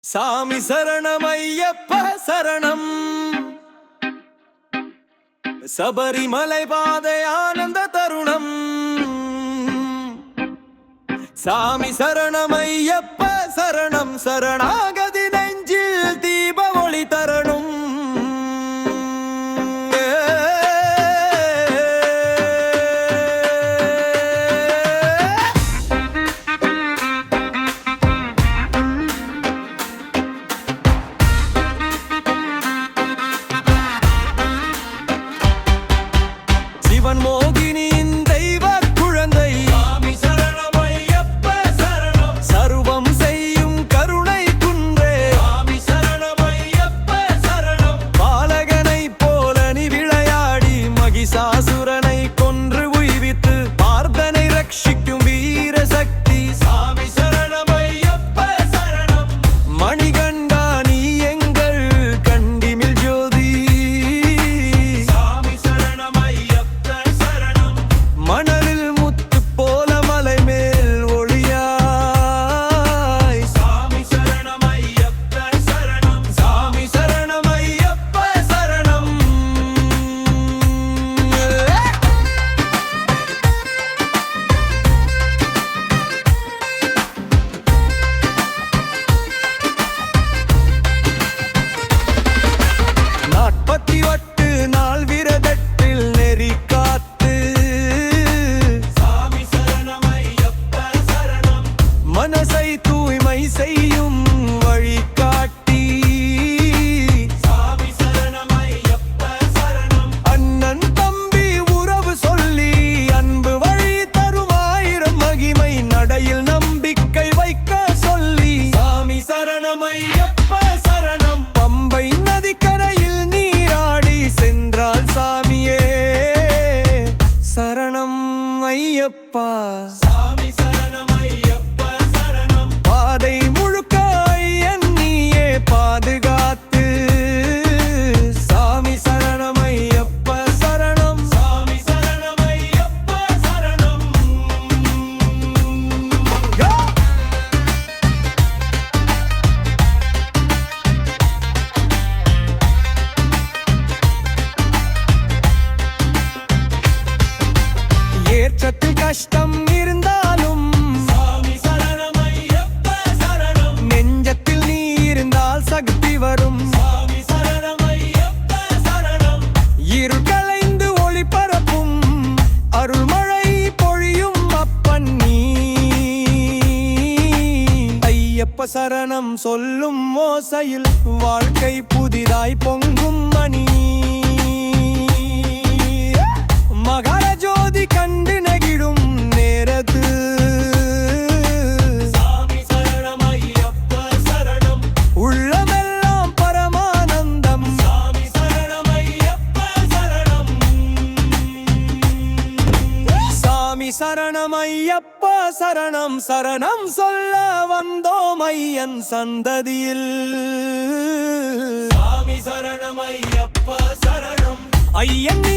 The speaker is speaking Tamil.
சாமி சரணம் ஐயப்ப சரணம். சபரிமலை பாதை ஆனந்த தருணம். சாமி சரணம் ஐயப்ப சரணம் சரணாக தேவன் மோகினியின் தெய்வ குழந்தை. சர்வம் செய்யும் கருணை குன்றே. பாலகனை போல நீ விளையாடி மகிசாசு தூய்மை செய்யும் வழிக்க ஐயப்ப சரணம் சொல்லும் மோசையில் வாழ்க்கை புதிதாய் பொங்கும் மணி. ஐயப்பா சரணம் சரணம் சொல்ல வந்தோம் ஐயன் சந்ததியில். சாமி சரணம் ஐயப்பா சரணம். ஐயன் நீ